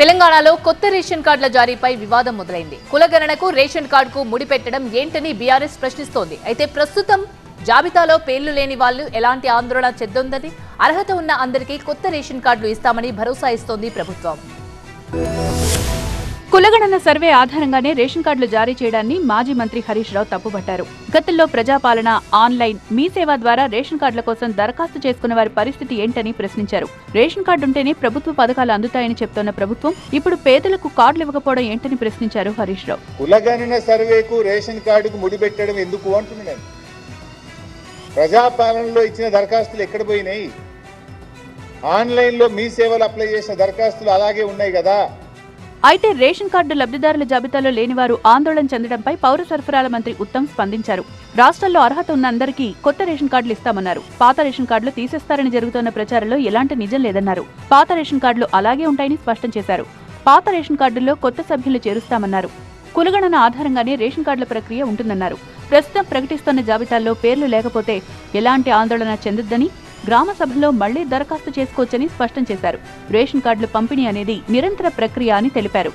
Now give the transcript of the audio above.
తెలంగాణలో కొత్త రేషన్ కార్డుల జారీపై వివాదం మొదలైంది. కులగణనకు రేషన్ కార్డుకు ముడిపెట్టడం ఏంటని బీఆర్ఎస్ ప్రశ్నిస్తోంది. అయితే ప్రస్తుతం జాబితాలో పేర్లు లేని వాళ్ళు ఎలాంటి ఆందోళన చెందొందని అర్హత ఉన్న అందరికీ కొత్త రేషన్ కార్డులు ఇస్తామని భరోసా ఇస్తోంది ప్రభుత్వం. కులగణన సర్వే ఆధారంగానే రేషన్ కార్డులు జారీ చేయడాన్ని మాజీ మంత్రి హరీష్ రావు తప్పుపట్టారు. గతంలో ప్రజాపాలన ఆన్లైన్ మీ సేవ ద్వారా రేషన్ కార్డుల కోసం దరఖాస్తు చేసుకున్న వారి పరిస్థితి ఏంటని ప్రశ్నించారు. రేషన్ కార్డు ఉంటేనే ప్రభుత్వ పథకాలు అందుతాయని చెప్తోన్న ప్రభుత్వం ఇప్పుడు పేదలకు కార్డులు ఇవ్వకపోవడం ఏంటని ప్రశ్నించారు హరీష్ రావు. కులగణన సర్వేకు రేషన్ కార్డుకు ముడిపెట్టడం ఎందుకు అంటున్నాను ప్రజాపాలనలో ఇచ్చిన దరఖాస్తులు ఎక్కడ పోయినాయి? ఆన్లైన్లో మీ సేవలు అప్లై చేసిన దరఖాస్తులు అలాగే ఉన్నాయి కదా. అయితే రేషన్ కార్డు లబ్ధిదారుల జాబితాలో లేనివారు ఆందోళన చెందడంపై పౌర సరఫరాల మంత్రి ఉత్తమ్ స్పందించారు. రాష్ట్రంలో అర్హత ఉన్న అందరికీ కొత్త రేషన్ కార్డులు ఇస్తామన్నారు. పాత రేషన్ కార్డులు తీసేస్తారని జరుగుతున్న ప్రచారంలో ఎలాంటి నిజం లేదన్నారు. పాత రేషన్ కార్డులు అలాగే ఉంటాయని స్పష్టం చేశారు. పాత రేషన్ కార్డుల్లో కొత్త సభ్యులు చేరుస్తామన్నారు. కులగణన ఆధారంగానే రేషన్ కార్డుల ప్రక్రియ ఉంటుందన్నారు. ప్రస్తుతం ప్రకటిస్తున్న జాబితాల్లో పేర్లు లేకపోతే ఎలాంటి ఆందోళన చెందొద్దని గ్రామ సభలో మళ్ళీ దరఖాస్తు చేసుకోవచ్చని స్పష్టం చేశారు. రేషన్ కార్డులు పంపిణీ అనేది నిరంతర ప్రక్రియ అని తెలిపారు.